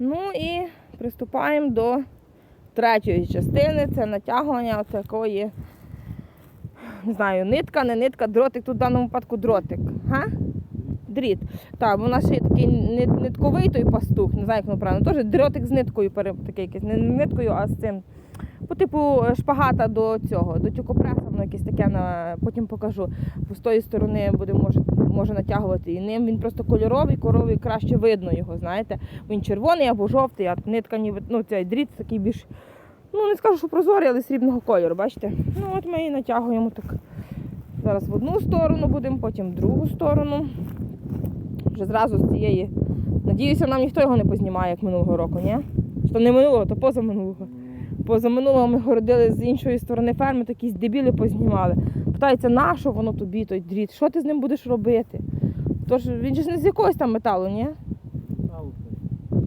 Ну і приступаємо до третьої частини. Це натягування такої, не знаю, нитка, не нитка, дротик, тут в даному випадку дротик. Га? Дріт. Так, бо у нас ще є такий нитковий той пастух, не знаю, як воно правильно. Теж дротик з ниткою, такий якийсь, не ниткою, а з цим. По типу е, шпагата до цього, до тюкопреса, воно якесь таке на потім покажу. З тої сторони буде може, може натягувати. І ним він просто кольоровий, коровий, краще видно його, знаєте. Він червоний або жовтий, а нитка ніби, ну цей дріт такий більш, ну не скажу, що прозорий, але срібного кольору, бачите? Ну от ми і натягуємо так. Зараз в одну сторону будемо, потім в другу сторону. Вже зразу з цієї. Надіюся, нам ніхто його не познімає, як минулого року, ні? Що не минулого, то позаминулого. Позаминулого ми городили з іншої сторони ферми, якісь дебіли познімали. Питається, на що воно тобі, той дріт? Що ти з ним будеш робити? Тож він же ж не з якогось там металу, ні?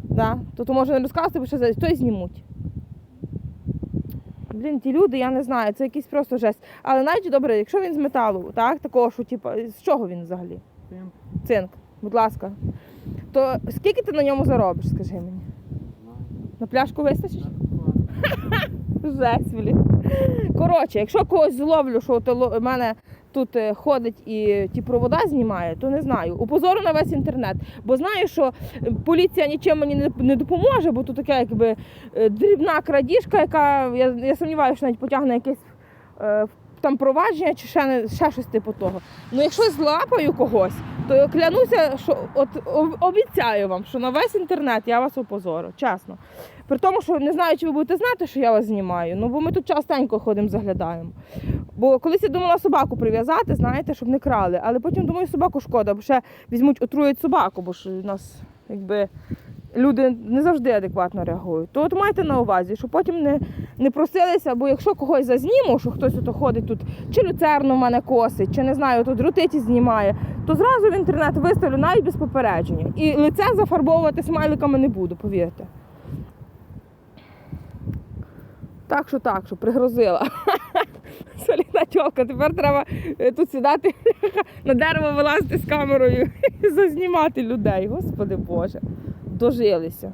Да. То, то може не розказувати, бо ще за той знімуть. Блін, ті люди, я не знаю, це якийсь просто жесть. Але навіть добре, якщо він з металу, так, такого, що типу, з чого він взагалі? Цинк, будь ласка. То скільки ти на ньому заробиш, скажи мені? На пляшку вистачить? Жесть, блін. Коротше, якщо когось зловлю, що у мене тут е, ходить і ті провода знімає, то не знаю. Упозору на весь інтернет. Бо знаю, що е, поліція нічим мені не, не допоможе, бо тут така якби е, дрібна крадіжка, яка я, я сумніваюся, що навіть потягне якесь е, там провадження чи ще, ще щось типу того. Ну якщо злапаю когось, то клянуся, що от обіцяю вам, що на весь інтернет я вас опозорю, чесно. При тому, що не знаю, чи ви будете знати, що я вас знімаю. Ну бо ми тут частенько ходимо, заглядаємо. Бо колись я думала собаку прив'язати, знаєте, щоб не крали. Але потім думаю, собаку шкода, бо ще візьмуть, отруять собаку, бо ж у нас якби люди не завжди адекватно реагують. То от майте на увазі, що потім не, не просилися, бо якщо когось зазніму, що хтось ото ходить тут, чи люцерну в мене косить, чи не знаю, тут ротиті знімає, то зразу в інтернет виставлю навіть без попередження. І лице зафарбовувати смайликами не буду, повірте. Так що так, що пригрозила. Соліна тьока, тепер треба е, тут сідати на дерево вилазити з камерою і зазнімати людей. Господи Боже, дожилися.